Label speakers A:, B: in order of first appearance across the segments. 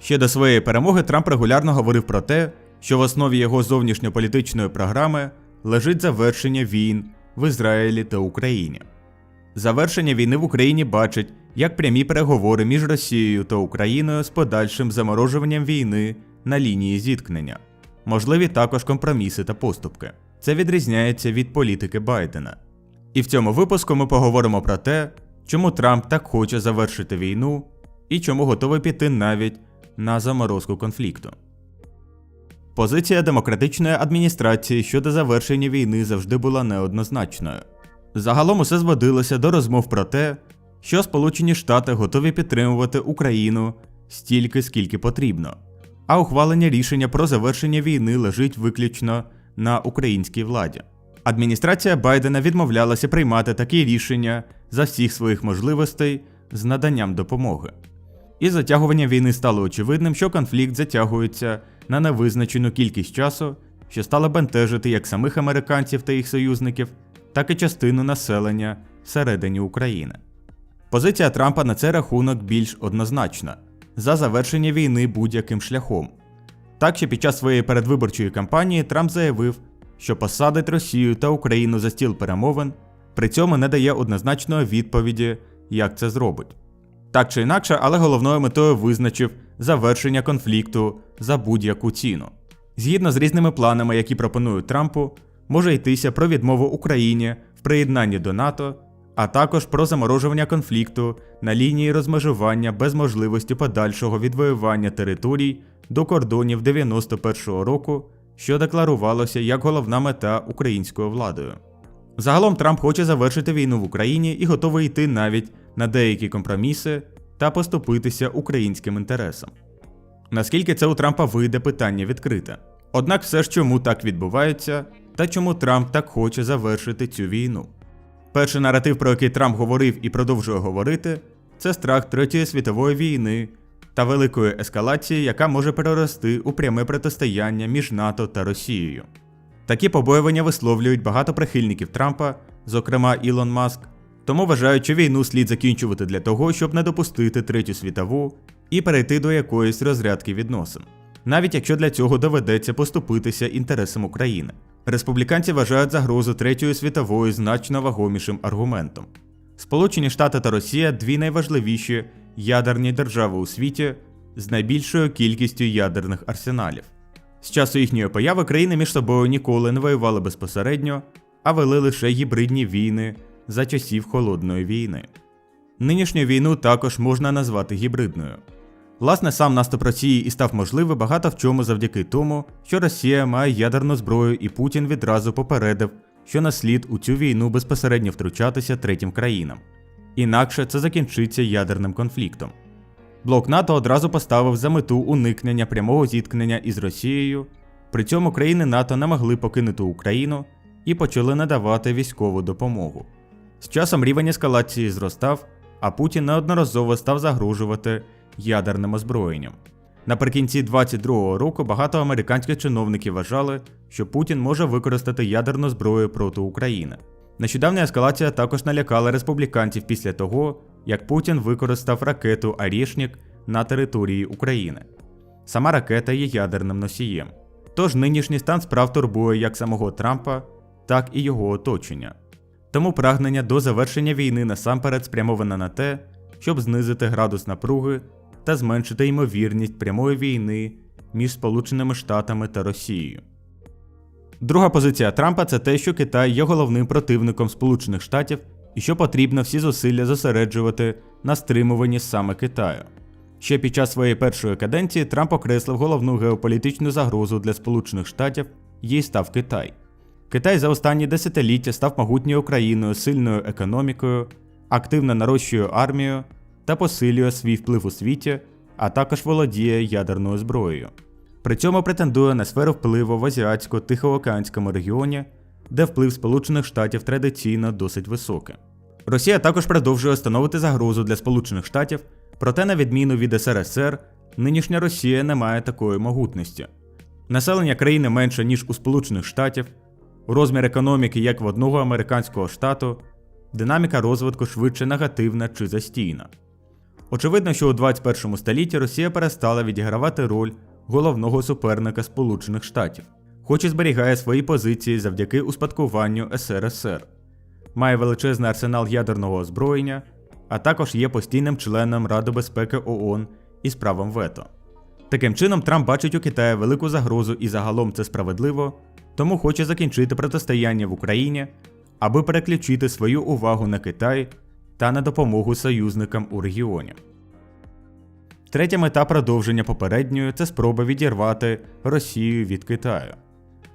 A: Ще до своєї перемоги Трамп регулярно говорив про те, що в основі його зовнішньополітичної програми лежить завершення війн в Ізраїлі та Україні. Завершення війни в Україні бачить як прямі переговори між Росією та Україною з подальшим заморожуванням війни на лінії зіткнення. Можливі також компроміси та поступки. Це відрізняється від політики Байдена. І в цьому випуску ми поговоримо про те, чому Трамп так хоче завершити війну і чому готовий піти навіть на заморозку конфлікту. Позиція демократичної адміністрації щодо завершення війни завжди була неоднозначною. Загалом усе зводилося до розмов про те, що Сполучені Штати готові підтримувати Україну стільки, скільки потрібно, а ухвалення рішення про завершення війни лежить виключно на українській владі. Адміністрація Байдена відмовлялася приймати такі рішення за всіх своїх можливостей з наданням допомоги. І затягування війни стало очевидним, що конфлікт затягується на невизначену кількість часу, що стало бентежити як самих американців та їх союзників, так і частину населення всередині України. Позиція Трампа на цей рахунок більш однозначна за завершення війни будь-яким шляхом. Так що під час своєї передвиборчої кампанії Трамп заявив, що посадить Росію та Україну за стіл перемовин, при цьому не дає однозначної відповіді, як це зробить. Так чи інакше, але головною метою визначив завершення конфлікту за будь-яку ціну. Згідно з різними планами, які пропонують Трампу, може йтися про відмову Україні в приєднанні до НАТО, а також про заморожування конфлікту на лінії розмежування без можливості подальшого відвоювання територій до кордонів 91-го року, що декларувалося як головна мета українською владою. Загалом Трамп хоче завершити війну в Україні і готовий йти навіть на деякі компроміси та поступитися українським інтересам. Наскільки це у Трампа вийде питання відкрите. Однак все ж чому так відбувається, та чому Трамп так хоче завершити цю війну. Перший наратив, про який Трамп говорив і продовжує говорити, це страх Третьої світової війни та великої ескалації, яка може перерости у пряме протистояння між НАТО та Росією. Такі побоювання висловлюють багато прихильників Трампа, зокрема Ілон Маск, тому вважають, що війну слід закінчувати для того, щоб не допустити третю світову і перейти до якоїсь розрядки відносин, навіть якщо для цього доведеться поступитися інтересам України. Республіканці вважають загрозу третьої світової значно вагомішим аргументом. Сполучені Штати та Росія дві найважливіші ядерні держави у світі з найбільшою кількістю ядерних арсеналів. З часу їхньої появи країни між собою ніколи не воювали безпосередньо, а вели лише гібридні війни за часів холодної війни. Нинішню війну також можна назвати гібридною. Власне, сам наступ Росії і став можливий багато в чому завдяки тому, що Росія має ядерну зброю, і Путін відразу попередив, що на слід у цю війну безпосередньо втручатися третім країнам. Інакше це закінчиться ядерним конфліктом. Блок НАТО одразу поставив за мету уникнення прямого зіткнення із Росією, при цьому країни НАТО не могли покинути Україну і почали надавати військову допомогу. З часом рівень ескалації зростав, а Путін неодноразово став загрожувати ядерним озброєнням. Наприкінці 22-го року багато американських чиновників вважали, що Путін може використати ядерну зброю проти України. Нещодавня ескалація також налякала республіканців після того, як Путін використав ракету Арішнік на території України. Сама ракета є ядерним носієм. Тож нинішній стан справ турбує як самого Трампа, так і його оточення. Тому прагнення до завершення війни насамперед спрямоване на те, щоб знизити градус напруги та зменшити ймовірність прямої війни між Сполученими Штатами та Росією. Друга позиція Трампа це те, що Китай є головним противником Сполучених Штатів і що потрібно всі зусилля зосереджувати на стримуванні саме Китаю. Ще під час своєї першої каденції Трамп окреслив головну геополітичну загрозу для Сполучених Штатів, їй став Китай. Китай за останні десятиліття став могутньою країною сильною економікою, активно нарощує армію та посилює свій вплив у світі, а також володіє ядерною зброєю. При цьому претендує на сферу впливу в азіатсько-тихоокеанському регіоні, де вплив Сполучених Штатів традиційно досить високий. Росія також продовжує становити загрозу для Сполучених Штатів, проте, на відміну від СРСР, нинішня Росія не має такої могутності. Населення країни менше, ніж у Сполучених Штатів, розмір економіки як в одного американського штату, динаміка розвитку швидше негативна чи застійна. Очевидно, що у 21 столітті Росія перестала відігравати роль головного суперника Сполучених Штатів, хоч і зберігає свої позиції завдяки успадкуванню СРСР, має величезний арсенал ядерного озброєння, а також є постійним членом Ради безпеки ООН із правом вето. Таким чином, Трамп бачить у Китаї велику загрозу і загалом це справедливо, тому хоче закінчити протистояння в Україні, аби переключити свою увагу на Китай та на допомогу союзникам у регіоні. Третя мета продовження попередньої це спроба відірвати Росію від Китаю.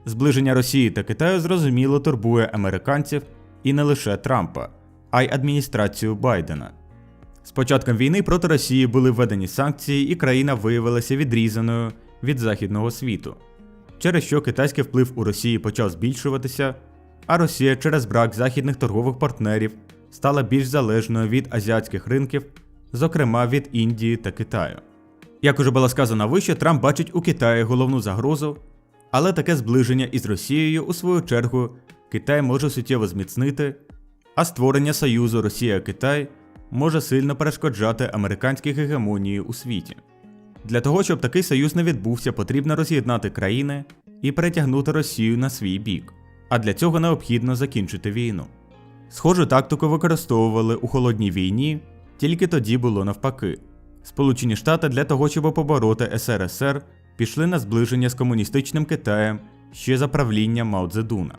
A: Зближення Росії та Китаю зрозуміло турбує американців і не лише Трампа, а й адміністрацію Байдена. З початком війни проти Росії були введені санкції, і країна виявилася відрізаною від західного світу, через що китайський вплив у Росії почав збільшуватися, а Росія через брак західних торгових партнерів стала більш залежною від азіатських ринків, зокрема від Індії та Китаю. Як уже було сказано вище, Трамп бачить у Китаї головну загрозу, але таке зближення із Росією, у свою чергу, Китай може суттєво зміцнити, а створення союзу Росія-Китай може сильно перешкоджати американській гегемонії у світі. Для того, щоб такий союз не відбувся, потрібно роз'єднати країни і перетягнути Росію на свій бік, а для цього необхідно закінчити війну. Схожу тактику використовували у холодній війні, тільки тоді було навпаки. Сполучені Штати для того, щоб побороти СРСР, пішли на зближення з комуністичним Китаєм ще за правління Мао Цзедуна.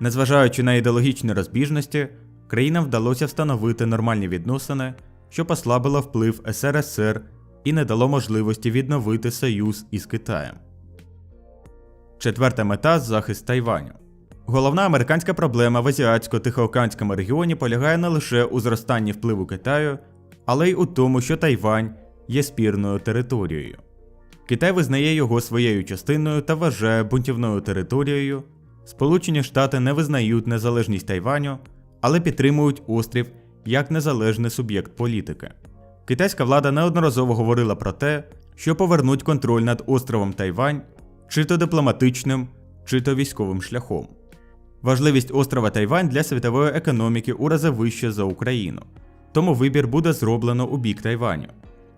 A: Незважаючи на ідеологічні розбіжності, країнам вдалося встановити нормальні відносини, що послабило вплив СРСР і не дало можливості відновити союз із Китаєм. Четверта мета захист Тайваню. Головна американська проблема в азіатсько-тихоокеанському регіоні полягає не лише у зростанні впливу Китаю, але й у тому, що Тайвань є спірною територією. Китай визнає його своєю частиною та вважає бунтівною територією. Сполучені Штати не визнають незалежність Тайваню, але підтримують острів як незалежний суб'єкт політики. Китайська влада неодноразово говорила про те, що повернуть контроль над островом Тайвань чи то дипломатичним, чи то військовим шляхом. Важливість острова Тайвань для світової економіки у рази вища за Україну, тому вибір буде зроблено у бік Тайваню.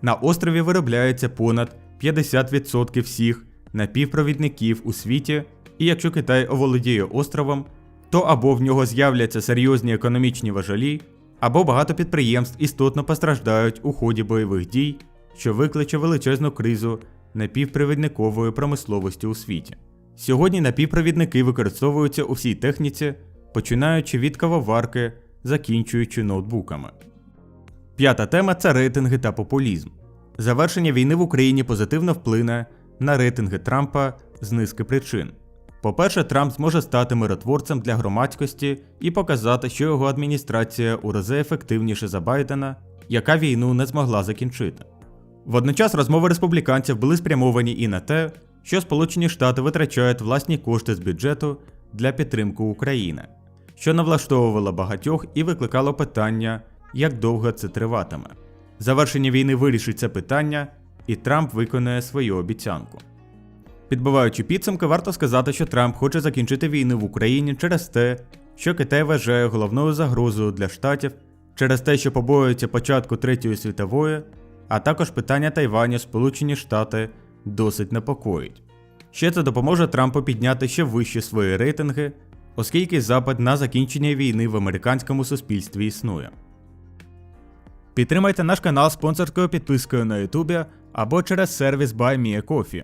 A: На острові виробляється понад 50% всіх напівпровідників у світі, і якщо Китай оволодіє островом, то або в нього з'являться серйозні економічні важелі, або багато підприємств істотно постраждають у ході бойових дій, що викличе величезну кризу напівпровідникової промисловості у світі. Сьогодні напівпровідники використовуються у всій техніці, починаючи від кавоварки, закінчуючи ноутбуками. П'ята тема це рейтинги та популізм. Завершення війни в Україні позитивно вплине на рейтинги Трампа з низки причин. По-перше, Трамп зможе стати миротворцем для громадськості і показати, що його адміністрація у рази ефективніше за Байдена, яка війну не змогла закінчити. Водночас розмови республіканців були спрямовані і на те, що Сполучені Штати витрачають власні кошти з бюджету для підтримки України, що не влаштовувало багатьох і викликало питання, як довго це триватиме. Завершення війни вирішить це питання, і Трамп виконає свою обіцянку. Підбиваючи підсумки, варто сказати, що Трамп хоче закінчити війну в Україні через те, що Китай вважає головною загрозою для штатів, через те, що побоюється початку Третьої світової, а також питання Тайваню Сполучені Штати досить непокоїть. Ще це допоможе Трампу підняти ще вище свої рейтинги, оскільки запит на закінчення війни в американському суспільстві існує. Підтримайте наш канал спонсорською підпискою на YouTube або через сервіс BuyMeACoffee.